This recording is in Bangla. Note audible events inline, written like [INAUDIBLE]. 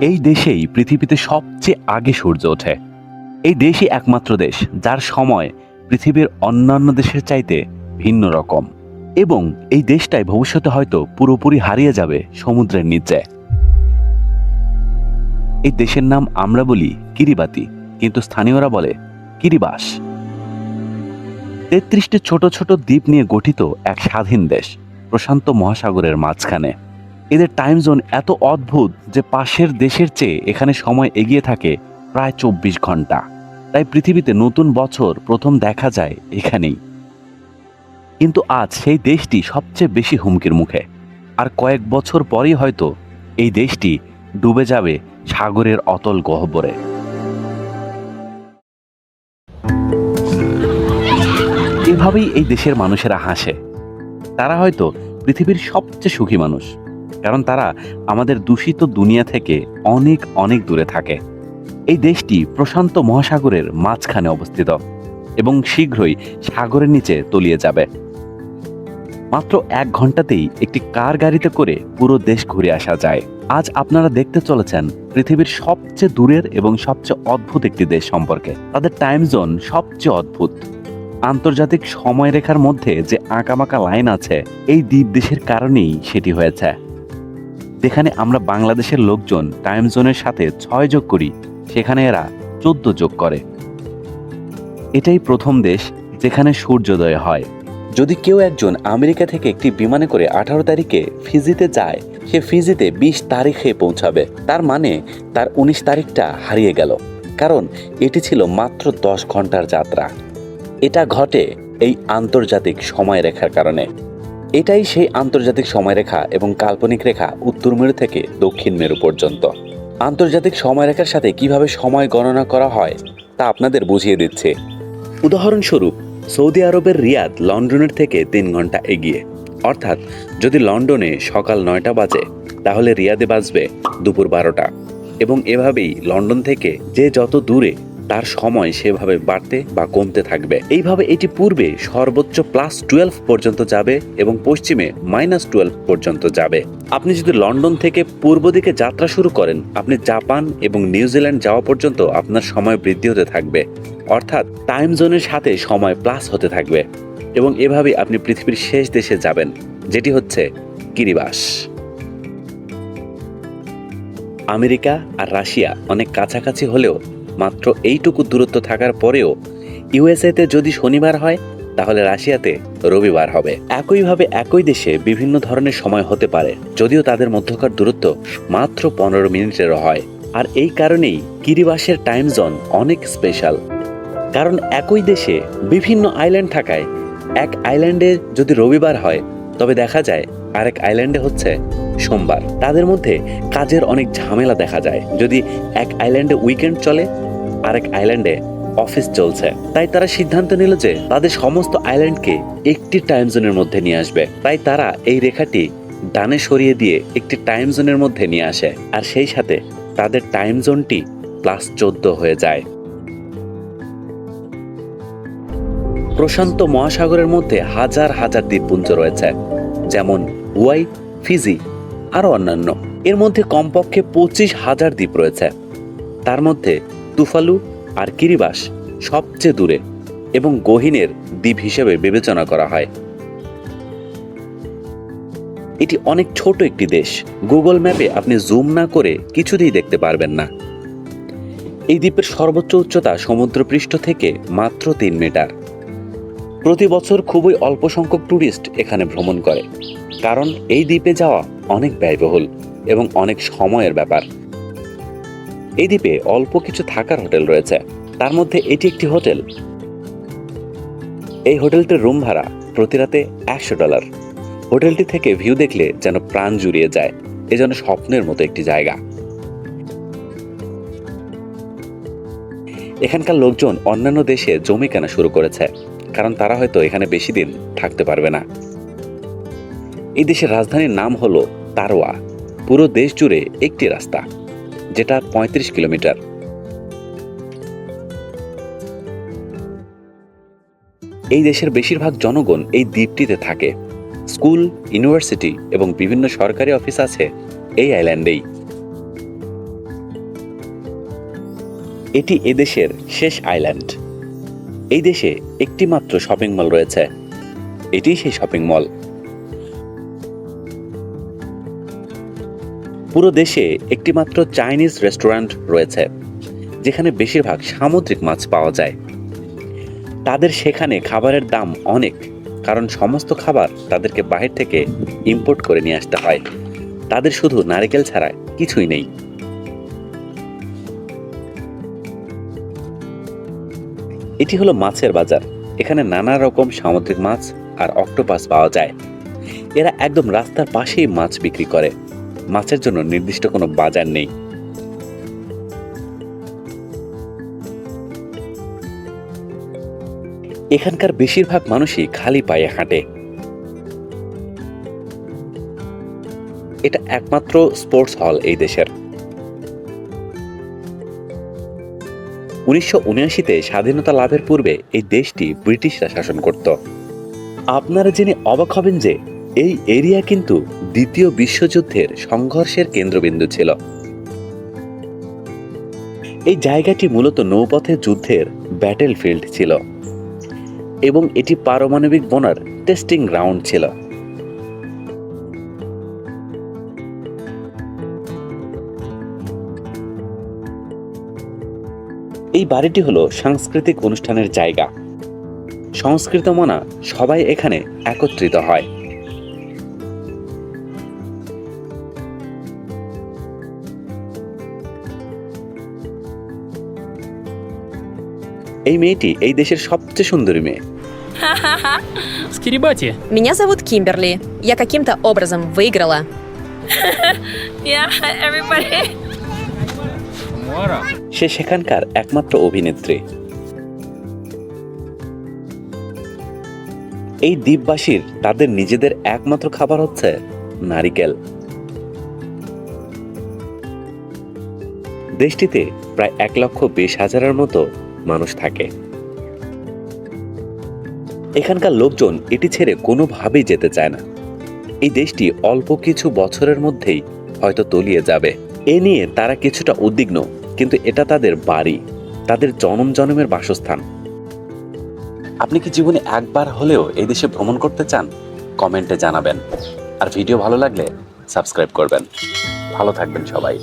এই দেশেই পৃথিবীতে সবচেয়ে আগে সূর্য ওঠে। এই দেশই একমাত্র দেশ যার সময় পৃথিবীর অন্যান্য দেশের চাইতে ভিন্ন রকম। এবং এই দেশটাই ভবিষ্যতে হয়তো পুরোপুরি হারিয়ে যাবে সমুদ্রের নিচে। এই দেশের নাম আমরা বলি কিরিবাতি, কিন্তু স্থানীয়রা বলে কিরিবাস। তেত্রিশটি ছোট ছোট দ্বীপ নিয়ে গঠিত এক স্বাধীন দেশ, প্রশান্ত মহাসাগরের মাঝখানে। এদের টাইম জোন এত অদ্ভুত যে পাশের দেশের চেয়ে এখানে সময় এগিয়ে থাকে প্রায় চব্বিশ ঘণ্টা। তাই পৃথিবীতে নতুন বছর প্রথম দেখা যায় এখানেই। কিন্তু আজ সেই দেশটি সবচেয়ে বেশি হুমকির মুখে। আর কয়েক বছর পরেই হয়তো এই দেশটি ডুবে যাবে সাগরের অতল গহ্বরে। এভাবেই এই দেশের মানুষেরা হাসে। তারা হয়তো পৃথিবীর সবচেয়ে সুখী মানুষ। কারণ তারা আমাদের দূষিত দুনিয়া থেকে অনেক অনেক দূরে থাকে। এই দেশটি প্রশান্ত মহাসাগরের মাঝখানে অবস্থিত এবং শীঘ্রই সাগরের নিচে তলিয়ে যাবে। মাত্র এক ঘন্টাতেই একটি কার গাড়িতে করে পুরো দেশ ঘুরে আসা যায়। আজ আপনারা দেখতে চলেছেন পৃথিবীর সবচেয়ে দূরের এবং সবচেয়ে অদ্ভুত একটি দেশ সম্পর্কে। তাদের টাইম জোন সবচেয়ে অদ্ভুত। আন্তর্জাতিক সময়রেখার মধ্যে যে আঁকাবাঁকা লাইন আছে, এই দ্বীপ দেশের কারণেই সেটি হয়েছে। যেখানে আমরা বাংলাদেশের লোকজন টাইম জোনের সাথে ছয় যোগ করি, সেখানে এরা চোদ্দ যোগ করে। এটাই প্রথম দেশ যেখানে সূর্যোদয় হয়। যদি কেউ একজন আমেরিকা থেকে একটি বিমানে করে আঠারো তারিখে ফিজিতে যায়, সে ফিজিতে বিশ তারিখে পৌঁছাবে। তার মানে তার উনিশ তারিখটা হারিয়ে গেল। কারণ এটি ছিল মাত্র দশ ঘণ্টার যাত্রা। এটা ঘটে এই আন্তর্জাতিক সময় রেখার কারণে। এটাই সেই আন্তর্জাতিক সময়রেখা এবং কাল্পনিক রেখা উত্তর মেরু থেকে দক্ষিণ মেরু পর্যন্ত। আন্তর্জাতিক সময়রেখার সাথে কীভাবে সময় গণনা করা হয়, তা আপনাদের বুঝিয়ে দিচ্ছে। উদাহরণস্বরূপ, সৌদি আরবের রিয়াদ লন্ডনের থেকে তিন ঘণ্টা এগিয়ে। অর্থাৎ, যদি লন্ডনে সকাল নয়টা বাজে, তাহলে রিয়াদে বাজবে দুপুর বারোটা। এবং এভাবেই লন্ডন থেকে যে যত দূরে তার সময় সেভাবে বাড়তে বা কমতে থাকবে। এইভাবে এটি পূর্বে সর্বোচ্চ প্লাস টুয়েলভ পর্যন্ত যাবে এবং পশ্চিমে মাইনাস টুয়েলভ পর্যন্ত যাবে। আপনি যদি লন্ডন থেকে পূর্ব দিকে যাত্রা শুরু করেন, আপনি জাপান এবং নিউজিল্যান্ড যাওয়া পর্যন্ত আপনার সময় বৃদ্ধি হতে থাকবে। অর্থাৎ টাইম জোনের সাথে সময় প্লাস হতে থাকবে। এবং এভাবে আপনি পৃথিবীর শেষ দেশে যাবেন, যেটি হচ্ছে কিরিবাস আমেরিকা আর রাশিয়া অনেক কাছাকাছি হলেও মাত্র এইটুকু দূরত্ব থাকার পরেও ইউএসএতে যদি শনিবার হয়, তাহলে রাশিয়াতে রবিবার হবে। একইভাবে একই দেশে বিভিন্ন ধরনের সময় হতে পারে, যদিও তাদের মধ্যকার দূরত্ব মাত্র পনেরো মিনিটের হয়। আর এই কারণেই কিরিবাসের টাইম জোন অনেক স্পেশাল কারণ একই দেশে বিভিন্ন আইল্যান্ড থাকায় এক আইল্যান্ডে যদি রবিবার হয়, তবে দেখা যায় আরেক আইল্যান্ডে হচ্ছে সোমবার। তাদের মধ্যে কাজের অনেক ঝামেলা দেখা যায়। যদি এক আইল্যান্ডে উইকেন্ড চলে আরেক আইল্যান্ডে অফিস চলছে। তাই তারা সিদ্ধান্ত নিল যে তাদের সমস্ত আইল্যান্ডকে একটি টাইম জোনের মধ্যে নিয়ে আসবে। তাই তারা এই রেখাটি ডানে সরিয়ে দিয়ে একটি টাইম জোনের মধ্যে নিয়ে আসে। আর সেই সাথে তাদের টাইম জোনটি প্লাস চোদ্দ হয়ে যায়। প্রশান্ত মহাসাগরের মধ্যে হাজার হাজার দ্বীপপুঞ্জ রয়েছে, যেমন ওয়াই ফিজি আরও অন্যান্য। এর মধ্যে কমপক্ষে পঁচিশ হাজার দ্বীপ রয়েছে। তার মধ্যে তুফালু আর কিরিবাস সবচেয়ে দূরে এবং গহীনের দ্বীপ হিসেবে বিবেচনা করা হয়। এটি অনেক ছোট একটি দেশ। গুগল ম্যাপে আপনি জুম না করে কিছুতেই দেখতে পারবেন না। এই দ্বীপের সর্বোচ্চ উচ্চতা সমুদ্রপৃষ্ঠ থেকে মাত্র তিন মিটার। প্রতি বছর খুবই অল্প সংখ্যক ট্যুরিস্ট এখানে ভ্রমণ করে, কারণ এই দ্বীপে যাওয়া অনেক ব্যয়বহুল এবং অনেক সময়ের ব্যাপার। এই দ্বীপে অল্প কিছু থাকার হোটেল রয়েছে। তার মধ্যে এটি একটি হোটেল। এই হোটেলটির রুম ভাড়া প্রতি রাতে একশো ডলার। হোটেলটি থেকে ভিউ দেখলে যেন প্রাণ জুড়িয়ে যায়। এ যেন স্বপ্নের মতো একটি জায়গা। এখানকার লোকজন অন্যান্য দেশে জমি কেনা শুরু করেছে, কারণ তারা হয়তো এখানে বেশি দিন থাকতে পারবে না। এই দেশের রাজধানীর নাম হলো তারোয়া পুরো দেশ জুড়ে একটি রাস্তা। যেটা পঁয়ত্রিশ কিলোমিটার। এই দেশের বেশিরভাগ জনগণ এই দ্বীপটিতে থাকে। স্কুল, ইউনিভার্সিটি এবং বিভিন্ন সরকারি অফিস আছে এই আইল্যান্ডেই। এটি এদেশের শেষ আইল্যান্ড। এই দেশে একটি মাত্র শপিং মল রয়েছে। এটি সেই শপিং মল। পুরো দেশে একটিমাত্র চাইনিজ রেস্টুরেন্ট রয়েছে, যেখানে বেশিরভাগ সামুদ্রিক মাছ পাওয়া যায়। তাদের সেখানে খাবারের দাম অনেক, কারণ সমস্ত খাবার তাদেরকে বাহির থেকে ইম্পোর্ট করে নিয়ে আসতে হয়। তাদের শুধু নারকেল ছাড়া কিছুই নেই। এটি হলো মাছের বাজার, এখানে নানা রকম সামুদ্রিক মাছ আর অক্টোপাস পাওয়া যায়। এরা একদম রাস্তার পাশেই মাছ বিক্রি করে। মাছের জন্য নির্দিষ্ট কোনো বাজার নেই। এখানকার বেশিরভাগ মানুষই খালি পায়ে হাঁটে। এটা একমাত্র স্পোর্টস হল এই দেশের। উনিশশো উনআশিতে স্বাধীনতা লাভের পূর্বে এই দেশটি ব্রিটিশরা শাসন করত। আপনারা জেনে অবাক হবেন যে এই এরিয়া কিন্তু দ্বিতীয় বিশ্বযুদ্ধের সংঘর্ষের কেন্দ্রবিন্দু ছিল। এই জায়গাটি মূলত নৌপথে যুদ্ধের ব্যাটেল ফিল্ড ছিল এবং এটি পারমাণবিক বোনার টেস্টিং গ্রাউন্ড ছিল। এই বাড়িটি হলো সাংস্কৃতিক অনুষ্ঠানের জায়গা। সংস্কৃত মনা সবাই এখানে একত্রিত হয়। এই মেয়েটি এই দেশের সবচেয়ে সুন্দরী মেয়ে [LAUGHS] С Кирибати. Меня зовут Кимберли. Я каким-то образом выиграла. [LAUGHS] Yeah, everybody. Мора. সে সেখানকার একমাত্র অভিনেত্রী এই দ্বীপবাসীর তাদের নিজেদের একমাত্র খাবার হচ্ছে নারিকেল দেশটিতে প্রায় এক লক্ষ বিশ হাজারের মতো মানুষ থাকে। এখানকার লোকজন এটি ছেড়ে কোনোভাবেই যেতে চায় না। এই দেশটি অল্প কিছু বছরের মধ্যেই হয়তো তলিয়ে যাবে। এ নিয়ে তারা কিছুটা উদ্বিগ্ন, কিন্তু এটা তাদের বাড়ি, তাদের জনম জনমের বাসস্থান। আপনি কি জীবনে একবার হলেও এই দেশে ভ্রমণ করতে চান? কমেন্টে জানাবেন। আর ভিডিও ভালো লাগলে সাবস্ক্রাইব করবেন। ভালো থাকবেন সবাই।